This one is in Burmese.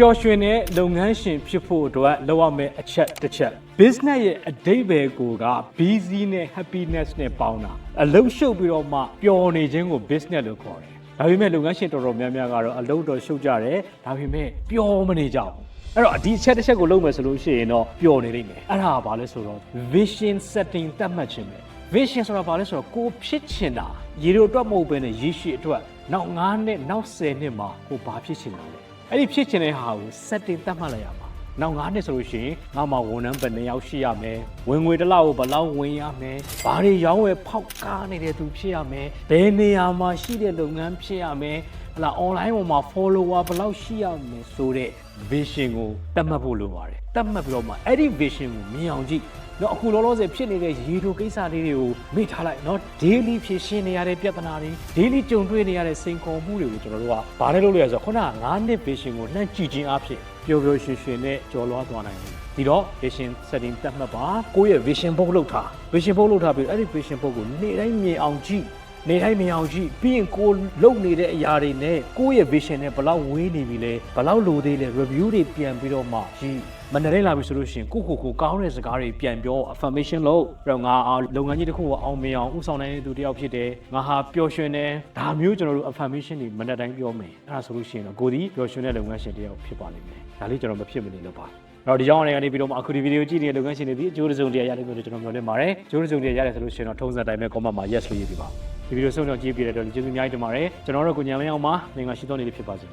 ပျော်ရွှင်တဲ့လုပ်ငန်းရှင်ဖြစ်ဖို့အတွက်လုပ်ရမယ့်အချက်တစ်ချက် business ရဲ့အဓိပ္ပာယ်ကိုက busy နဲ့ happiness နဲ့ပေါင်းတာအလုပ်ရှုပ်ပြီးတော့မှပျော်နေခြင်းကို business လို့ခေါ်တယ်ဒါပေမဲ့လုပ်ငန်းရှင်တော်တော်များများကတော့အလုပ်တော်ရှုပ်ကြတယ်ဒါပေမဲ့ပျော်မနေကြဘူးအဲ့တော့ဒီအချက်တစ်ချက်ကိုလုပ်မယ်ဆိုလို့ရှိရင်တော့ပျော်နေလိမ့်မယ်အဲ့ဒါကဘာလဲဆိုတော့ vision setting တတ်မှတ်ခြင်းပဲ vision ဆိုတာဘာလဲဆိုတော့ကိုဖြစ်ချင်တာရေတို့အတွက်မဟုတ်ဘဲနဲ့ရည်ရှိအတွက်နောက်9နှစ်နောက်10နှစ်မှာကိုဘာဖြစ်ချင်တာလဲ အဲ့ဒီဖြစ်ချင်တဲ့ဟာကို setting တတ်မှတ်လိုက်ရမှာနောက်9နှစ်ဆိုလို့ရှိရင်ငါမှဝန်ထမ်းဘယ်နှစ်ယောက်ရှိရမယ်ဝင်ငွေတစ်လောက်ကိုဘယ်လောက်ဝင်ရမယ်ဘာတွေရောင်းဝယ်ဖောက်ကားနေတဲ့သူဖြစ်ရမယ်ဘယ်နေရာမှာရှိတဲ့လုပ်ငန်းဖြစ်ရမယ် ဟလာ online ပေါ်မှာ follower ဘယ်လောက်ရှိရမယ်ဆိုတဲ့ vision ကိုတတ်မှတ်ဖို့လိုပါတယ်တတ်မှတ်ပြီးတော့မှအဲ့ဒီ vision ကိုမြင်အောင်ကြည့်နော်အခုလောလောဆယ်ဖြစ်နေတဲ့ရေထိုကိစ္စလေးတွေကိုမေ့ထားလိုက်နော် daily ဖြစ်ရှင်းနေရတဲ့ပြဿနာတွေ daily ကြုံတွေ့နေရတဲ့စိန်ခေါ်မှုတွေကိုကျွန်တော်တို့ကဘာနဲ့လုပ်လို့ရဆိုတော့ခုနက9နှစ် vision ကိုလှမ်းကြည့်ခြင်းအဖြစ်ပျော်ပျော်ရွှင်ရွှင်နဲ့ကြော်လွှားသွားနိုင်တယ်ဒီတော့ vision setting တက်မှတ်ပါကိုယ့်ရဲ့ vision book လောက်ထား vision book လောက်ထားပြီးအဲ့ဒီ vision book ကိုနေ့တိုင်းမြင်အောင်ကြည့် နေတိုင်းမြင်အောင်ကြည့်ပြီးရင်ကိုလုံနေတဲ့အရာတွေနဲ့ကိုယ့်ရဲ့ vision နဲ့ဘယ်လောက်ဝေးနေပြီလဲဘယ်လောက်လိုသေးလဲ review တွေပြန်ပြီးတော့မှကြည့်မနေ့တိုင်းလာပြီဆိုလို့ရှိရင်ကိုကိုကိုကောင်းတဲ့စကားတွေပြန်ပြော affirmation လုပ်ပြီးတော့ငါအောင်လုပ်ငန်းကြီးတစ်ခုကိုအောင်မြင်အောင်ဥဆောင်နိုင်တဲ့သူတစ်ယောက်ဖြစ်တယ်ငါဟာပျော်ရွှင်တယ်ဒါမျိုးကျွန်တော်တို့ affirmation တွေမနေ့တိုင်းပြောမယ်အဲ့ဒါဆိုလို့ရှိရင်တော့ကိုဒီပျော်ရွှင်တဲ့လုပ်ငန်းရှင်တစ်ယောက်ဖြစ်ပါလိမ့်မယ်ဒါလေးကျွန်တော်မဖြစ်မနေလို့ပါတော့ဒီကြောင့်အနေနဲ့ပြီးတော့မှအခုဒီဗီဒီယိုကြည့်နေတဲ့လုပ်ငန်းရှင်တွေဒီအကျိုးတစုံတရာရတယ်လို့ကျွန်တော်မျှော်လင့်ပါတယ်အကျိုးတစုံတရာရတယ်ဆိုလို့ရှိရင်တော့ထုံးစံတိုင်းပဲ comment မှာ yes လို့ရေးပြပါ ဒီဗီဒီယိုဆုံးတော့ကြည့်ပြတဲ့တော့ကျေးဇူးအများကြီးတင်ပါတယ်ကျွန်တော်တို့ကိုညံလင်းအောင်ပါနေငါရှိတော်နေလေးဖြစ်ပါစေ